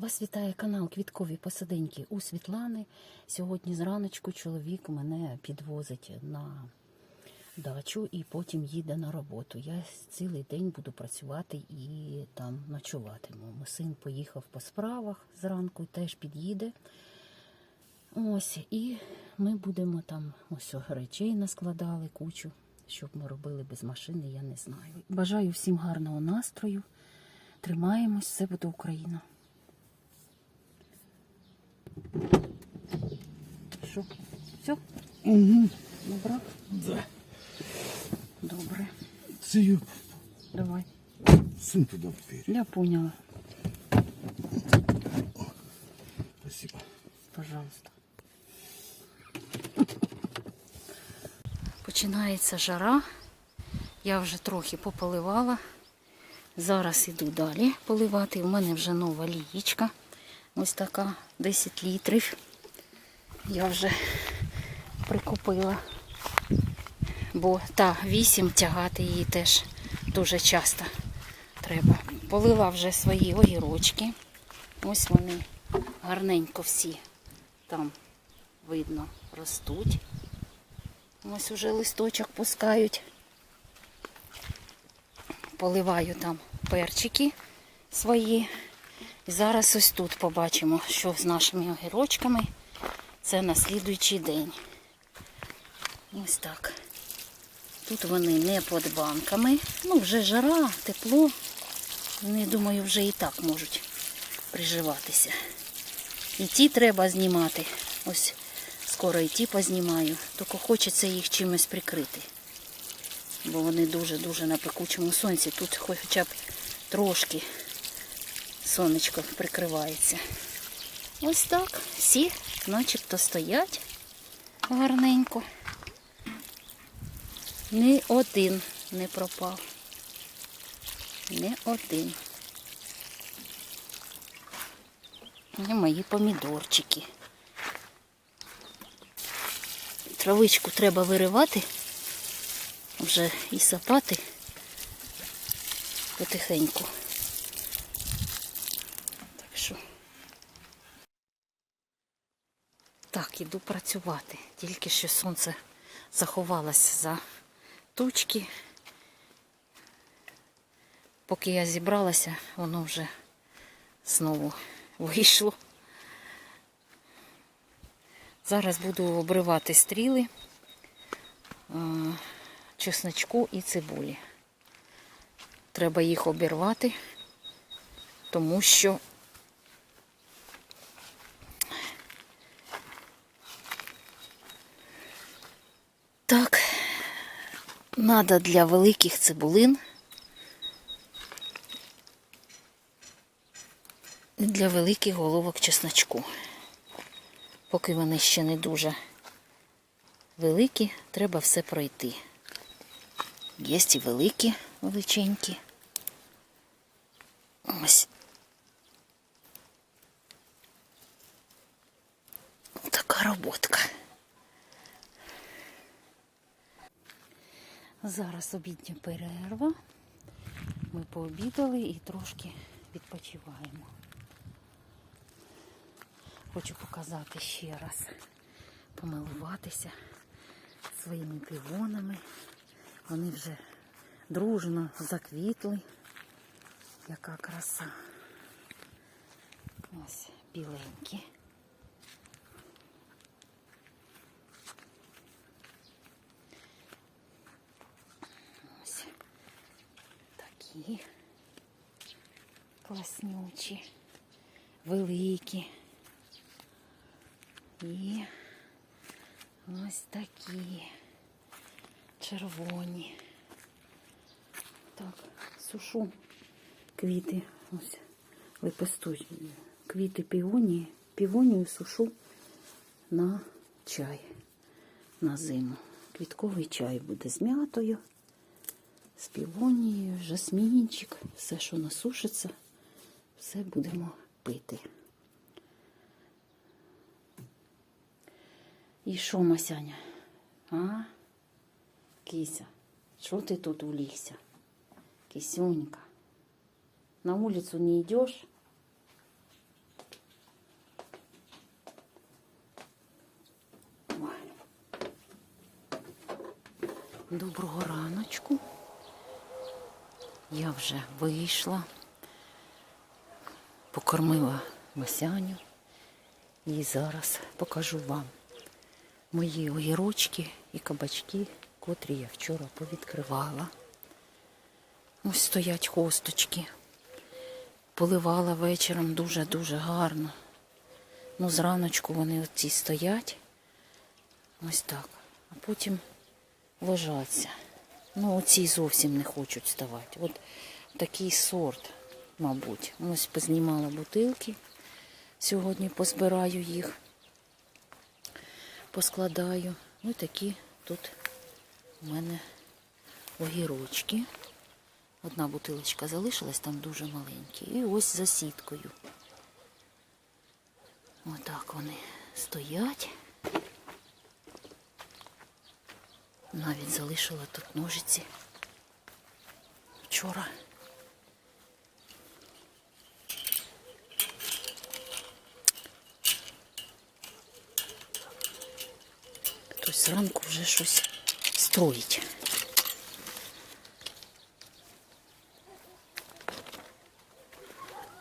Вас вітає канал Квіткові посаденьки у Світлани. Сьогодні зраночку чоловік мене підвозить на дачу і потім їде на роботу. Я цілий день буду працювати і там ночуватиму. Мій син поїхав по справах зранку, теж під'їде. Ось, і ми будемо там ось речей наскладали кучу. Щоб ми робили без машини, я не знаю. Бажаю всім гарного настрою. Тримаємось, все буде Україна. Що? Все? Угу. Добре? Да. Добре. Цю Давай. сунь туда в дверь. Я поняла. Спасибо. Пожалуйста. Починається жара. Я вже трохи пополивала. Зараз іду далі поливати. У мене вже нова лієчка. Ось така 10 літрів. Я вже прикупила. Бо та 8 тягати її теж дуже часто треба. Полила вже свої огірочки. Ось вони гарненько всі там видно ростуть. Ось уже листочок пускають. Поливаю там перчики свої. І зараз ось тут побачимо, що з нашими огірочками. Це на слідуючий день. Ось так. Тут вони не під банками. Ну, вже жара, тепло. Вони, думаю, вже і так можуть приживатися. І ті треба знімати. Ось скоро і ті познімаю. Тільки хочеться їх чимось прикрити. Бо вони дуже-дуже на пекучому сонці. Тут хоча б трошки сонечко прикривається. Ось так. Всі начебто стоять гарненько. Ні один не пропав. Не один. І мої помідорчики. Травичку треба виривати, вже і сапати потихеньку. Так що. Так, іду працювати. Тільки що сонце заховалося за тучки. Поки я зібралася, воно вже знову вийшло. Зараз буду обривати стріли е, чесночку і цибулі. Треба їх обірвати, тому що так, треба для великих цибулин. Для великих головок чесночку. Поки вони ще не дуже великі, треба все пройти. Є і великі, величенькі. Ось. Така роботка. Зараз обідня перерва. Ми пообідали і трошки відпочиваємо. Хочу показати ще раз, помилуватися своїми півонами. Вони вже дружно заквітли. Яка краса. Ось біленькі. Ось такі класнючі, великі. І ось такі червоні. Так, сушу квіти. Ось випустуть. Квіти півонії. Півонію сушу на чай на зиму. Квітковий чай буде з м'ятою, з півонією, жасмінчик, все, що насушиться, все будемо пити. І що, Масяня? А? Кися, що ти тут улігся? Кисюнька, на вулицю не йдеш? Доброго раночку. Я вже вийшла, покормила Масяню і зараз покажу вам мої огірочки і кабачки, котрі я вчора повідкривала. Ось стоять хосточки. Поливала вечором дуже-дуже гарно. Ну, зраночку вони оці стоять. Ось так. А потім ложаться. Ну, оці зовсім не хочуть ставати. От такий сорт, мабуть. Ось познімала бутилки. Сьогодні позбираю їх, поскладаю. Ну, такі тут у мене огірочки. Одна бутилочка залишилась, там дуже маленькі. І ось за сіткою. Отак вони стоять. Навіть залишила тут ножиці. Вчора. Хтось зранку вже щось строїть.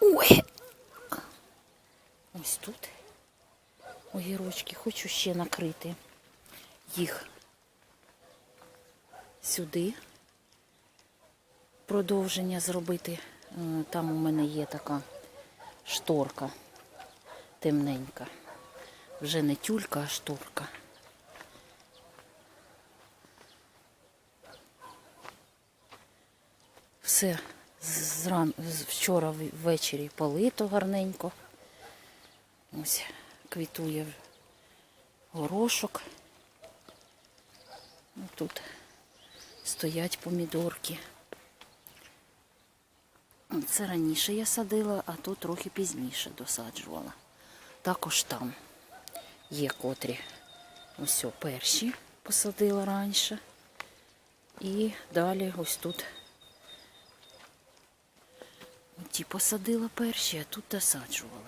Ой. Ось тут огірочки. Хочу ще накрити їх сюди. Продовження зробити. Е, Там у мене є така шторка темненька. Вже не тюлька, а шторка. Все зран... вчора ввечері полито гарненько. Ось квітує горошок. Ну, Тут стоять помідорки. Це раніше я садила, а то трохи пізніше досаджувала. Також там є котрі ось перші посадила раніше. І далі ось тут ті посадила перші, а тут досаджували.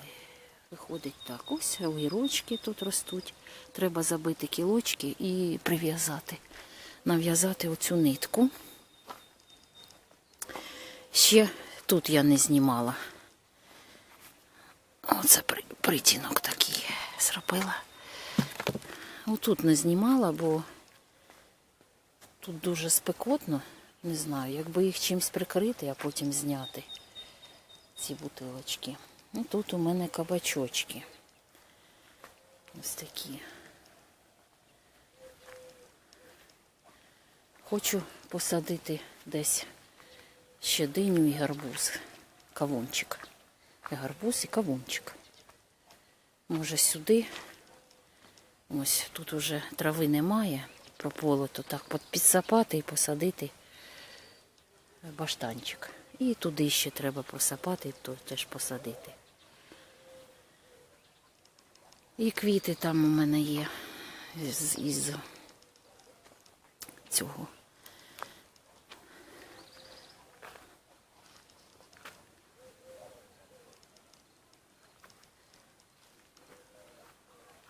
Виходить так, ось огірочки тут ростуть. Треба забити кілочки і прив'язати, нав'язати оцю нитку. Ще тут я не знімала. Оце притінок такий зробила. Отут не знімала, бо тут дуже спекотно. Не знаю, якби їх чимось прикрити, а потім зняти ці бутилочки. І тут у мене кабачочки. Ось такі. Хочу посадити десь ще диню і гарбуз. Кавунчик. І гарбуз і кавунчик. Може сюди. Ось тут уже трави немає. Прополото так підсапати і посадити баштанчик. І туди ще треба посапати, то теж посадити. І квіти там у мене є із, із цього.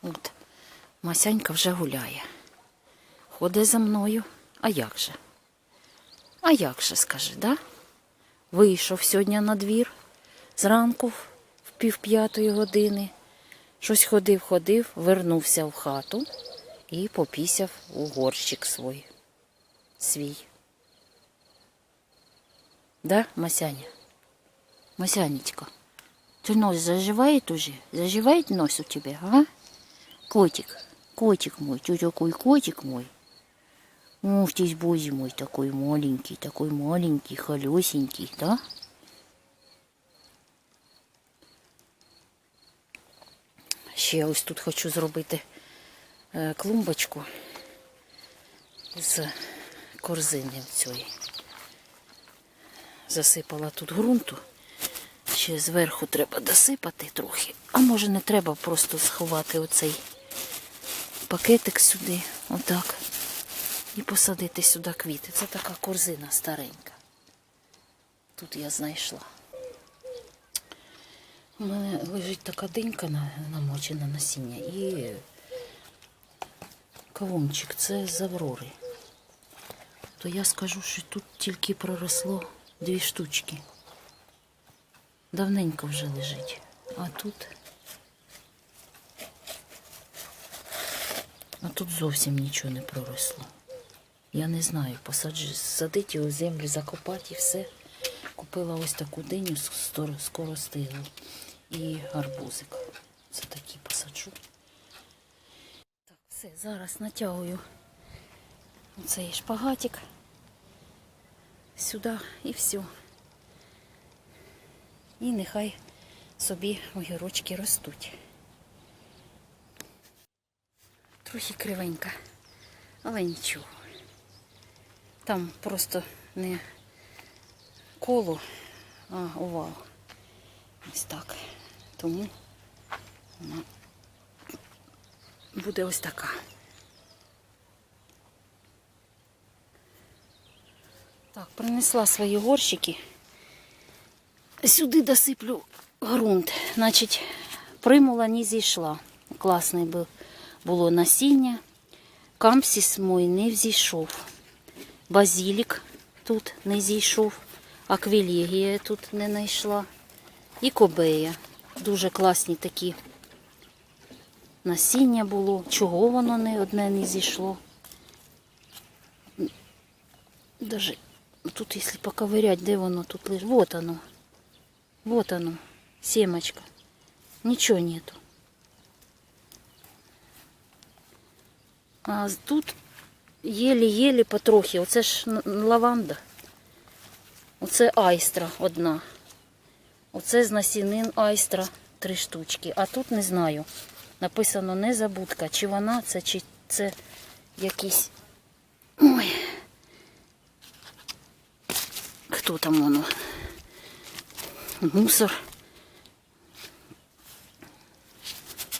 От, Масянька вже гуляє. Ходить за мною. А як же? А як же, скажи, да? Вийшов сьогодні на двір зранку в пів п'ятої години. Щось ходив, ходив, вернувся в хату і попісяв у горщик свій. свій. Да, Масяня? Масянечка, ты нос заживает уже? Заживает нос у тебя, а? Котик, котик мой, ты такой котик мой. Ух ты, боже мой, такой маленький, такой маленький, холесенький, да? Ще ось тут хочу зробити е, клумбочку з корзини цієї. Засипала тут ґрунту. Ще зверху треба досипати трохи. А може не треба просто сховати оцей пакетик сюди, отак. І посадити сюди квіти. Це така корзина старенька. Тут я знайшла. У мене лежить така динька на- намочена насіння і кавунчик. Це з Аврори. то я скажу, що тут тільки проросло дві штучки. Давненько вже лежить. А тут. А тут зовсім нічого не проросло. Я не знаю, посаджу, садити його землю, закопати і все. Купила ось таку диню скоро, стиглу. І гарбузик. Це такі посаджу. Так, все, зараз натягую цей шпагатик сюди і все. І нехай собі огірочки ростуть. Трохи кривенька, але нічого. Там просто не коло, а овал. Ось так. Тому вона буде ось така. Так, принесла свої горщики. Сюди досиплю ґрунт. Значить, примула не зійшла. Класне бу- було насіння. Камсіс мой не взійшов. Базілік тут не зійшов. Аквілегія тут не знайшла. І кобея. Дуже класні такі насіння було. Чого воно не одне не зійшло? Даже тут, если поковырять, де воно тут лежит? Вот оно. Вот оно. Семочка. Ничего нету. А тут єлі-єлі потрохи. Оце ж лаванда. Оце айстра одна. Оце з насінин айстра три штучки. А тут не знаю. Написано незабудка. Чи вона це, чи це якийсь. Ой. Хто там воно? Мусор.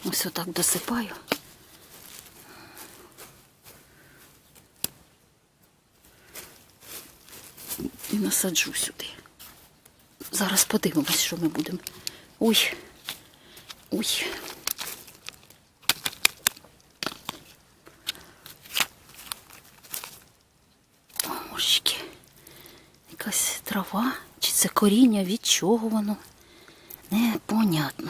Ось отак досипаю. І насаджу сюди. Зараз подивимось, що ми будемо. Ой. Ой. О. Якась трава, чи це коріння, від чого воно? Непонятно.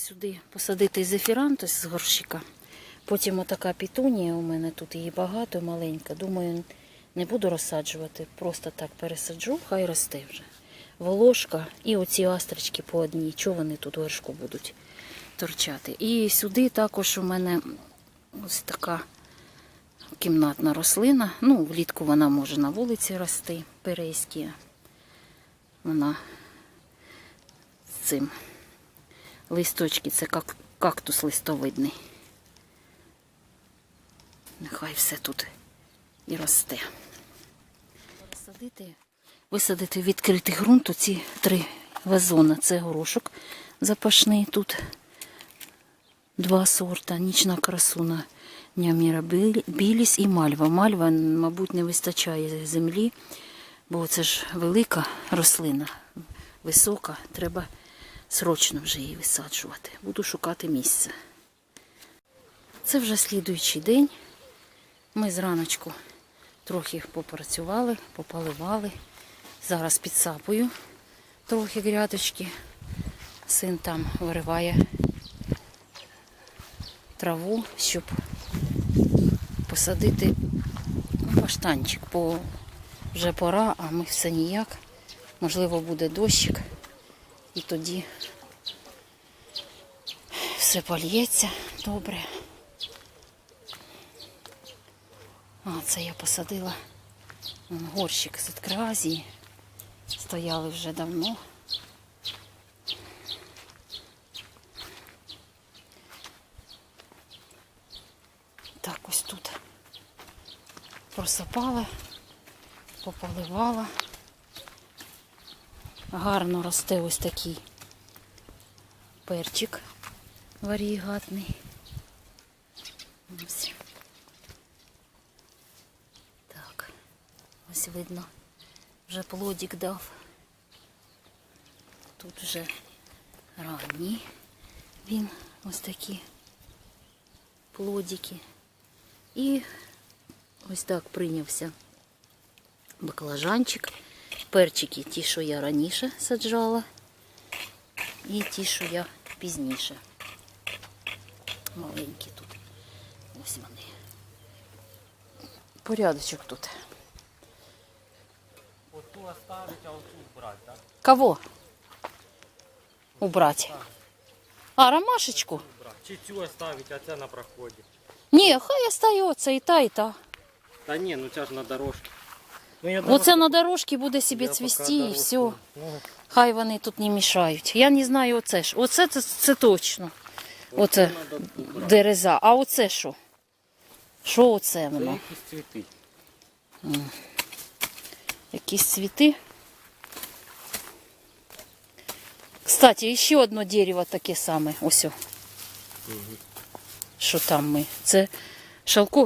Сюди посадити зефірантус з горщика. Потім отака пітунія у мене тут її багато, маленька. Думаю, не буду розсаджувати, просто так пересаджу, хай росте вже. Волошка і оці астрочки по одній. Чого вони тут у вершку будуть торчати? І сюди також у мене ось така кімнатна рослина. Ну, влітку вона може на вулиці рости, перейські. Вона з цим листочки, це как кактус листовидний. Нехай все тут і росте. Висадити, висадити відкритий ґрунт ці три вазона. Це горошок запашний тут. Два сорта. Нічна красуна Няміра біліс і мальва. Мальва, мабуть, не вистачає землі, бо це ж велика рослина, висока. Треба срочно вже її висаджувати. Буду шукати місце. Це вже слідуючий день. Ми зраночку трохи попрацювали, попаливали. Зараз підсапую трохи грядочки. Син там вириває траву, щоб посадити баштанчик, бо вже пора, а ми все ніяк. Можливо, буде дощик, і тоді все польється добре. А, це я посадила горщик з откразії. Стояли вже давно. Так, ось тут просипала, пополивала. Гарно росте ось такий перчик. варігатний. Ось. Так, ось видно, вже плодик дав. Тут вже ранній він ось такі плодики. І ось так прийнявся баклажанчик. Перчики ті, що я раніше саджала, і ті, що я пізніше. Маленькі тут. Ось вони. Порядочок тут. Вот ту оставить, а вот тут брать, да? Кого? Убрать. А, ромашечку? Чи цю оставить, а це на проході. Ні, хай остається і та, і та. Та ні, ну це ж на дорожці. Ну, я Оце на дорожці буде собі цвісти і все. Ну, Хай вони тут не мішають. Я не знаю оце ж. Оце це, це точно. Оце дереза. А оце що? Що оце Це воно? якісь цвіти. Якісь цвіти. Кстати, ще одне дерево таке саме. Ось. о. Що там ми? Це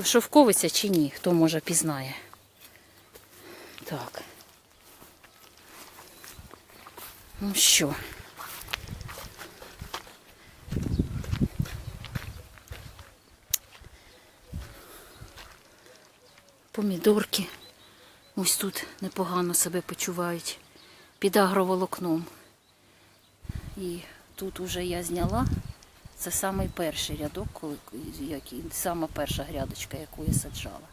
шовковиця чи ні? Хто може пізнає. Так. Ну що? Помідорки. Ось тут непогано себе почувають під агроволокном. І тут уже я зняла. Це самий перший рядок, коли як, сама перша грядочка, яку я саджала.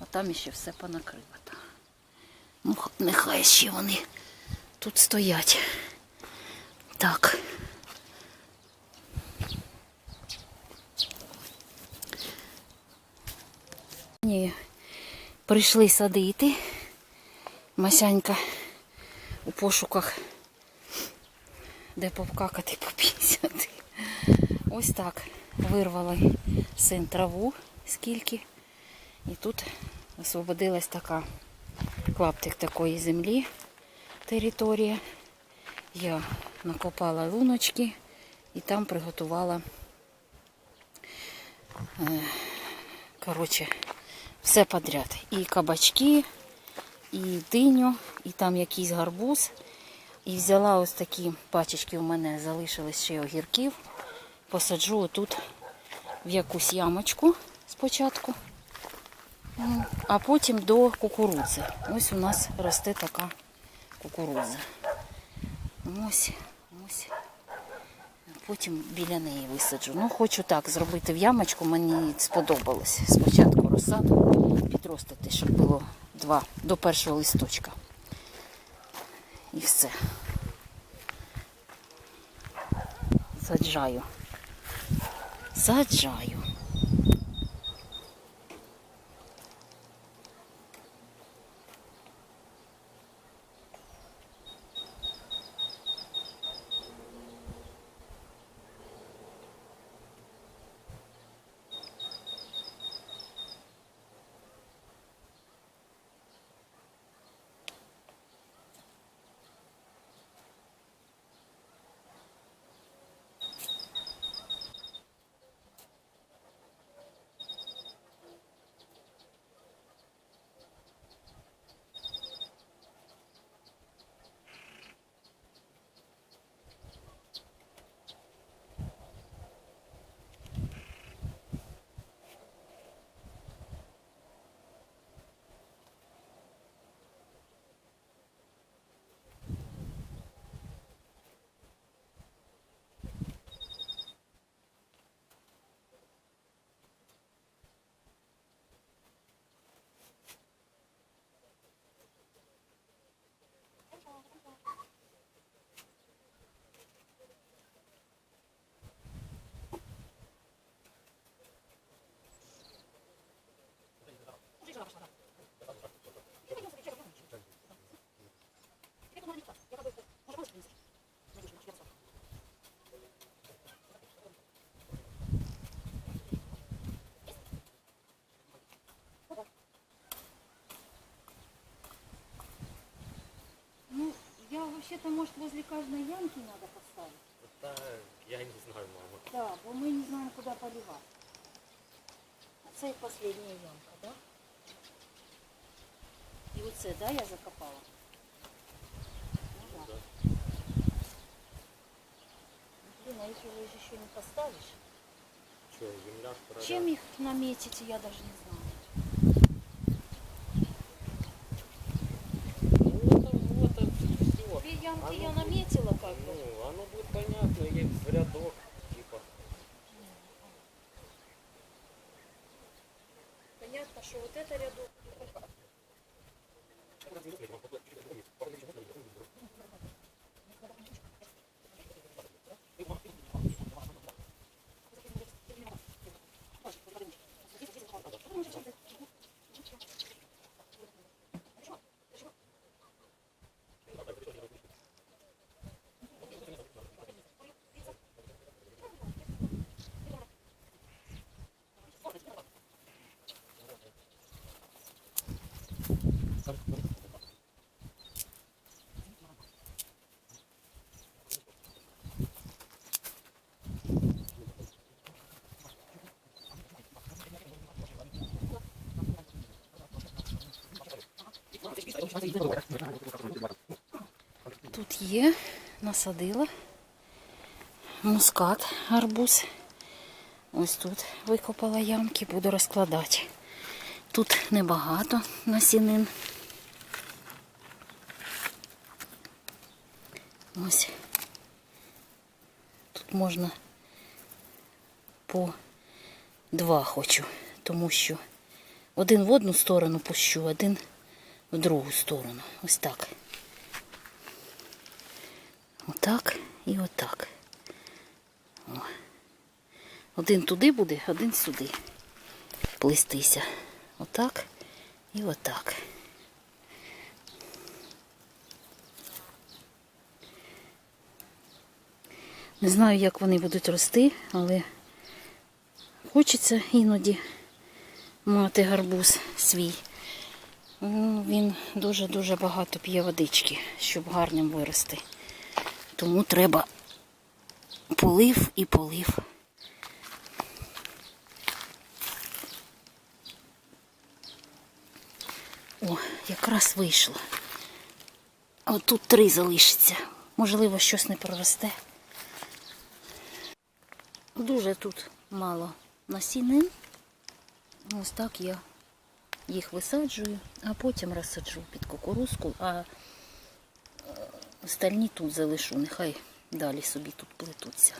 А там іще все понакрито. Ну, нехай ще вони тут стоять. Так. Ні, прийшли садити. Масянька у пошуках, де повкакати попісяти. Ось так вирвали син траву скільки. І тут освободилась така клаптик такої землі, територія. Я накопала луночки і там приготувала е, коротше, все подряд. І кабачки, і диню, і там якийсь гарбуз. І взяла ось такі пачечки у мене залишились ще огірків. Посаджу отут в якусь ямочку спочатку, а потім до кукурудзи. Ось у нас росте така кукурудза. Ось, ось. Потім біля неї висаджу. Ну, хочу так зробити в ямочку, мені сподобалось. Спочатку розсаду підростити, щоб було два до першого листочка. І все. Саджаю. Саджаю. Вообще-то, может, возле каждой ямки надо поставить. Та Я не знаю, мама. Да, бо ми не знаємо, куди поливати. А це остання ямка, да? І оце, да, я закопала? Ну, да. Блин, а их же еще не поставишь. Что, земля Чем их наметить, я даже не знаю. Ну, оно будет понятно, есть в рядок, типа. Понятно, что вот это рядок. Тут є, насадила мускат, арбуз. Ось тут викопала ямки, буду розкладати. Тут небагато насінин. Ось. Тут можна по два хочу, тому що один в одну сторону пущу, один в другу сторону. Ось так. Отак і отак. О. Один туди буде, один сюди. Плестися. Отак і отак. Не знаю, як вони будуть рости, але хочеться іноді мати гарбуз свій. Ну, Він дуже-дуже багато п'є водички, щоб гарним вирости. Тому треба полив і полив. О, якраз вийшло. А тут три залишиться. Можливо, щось не проросте. Дуже тут мало насінин. Ось так я їх висаджую, а потім розсаджу під кукурузку, а е, остальні тут залишу. Нехай далі собі тут плетуться.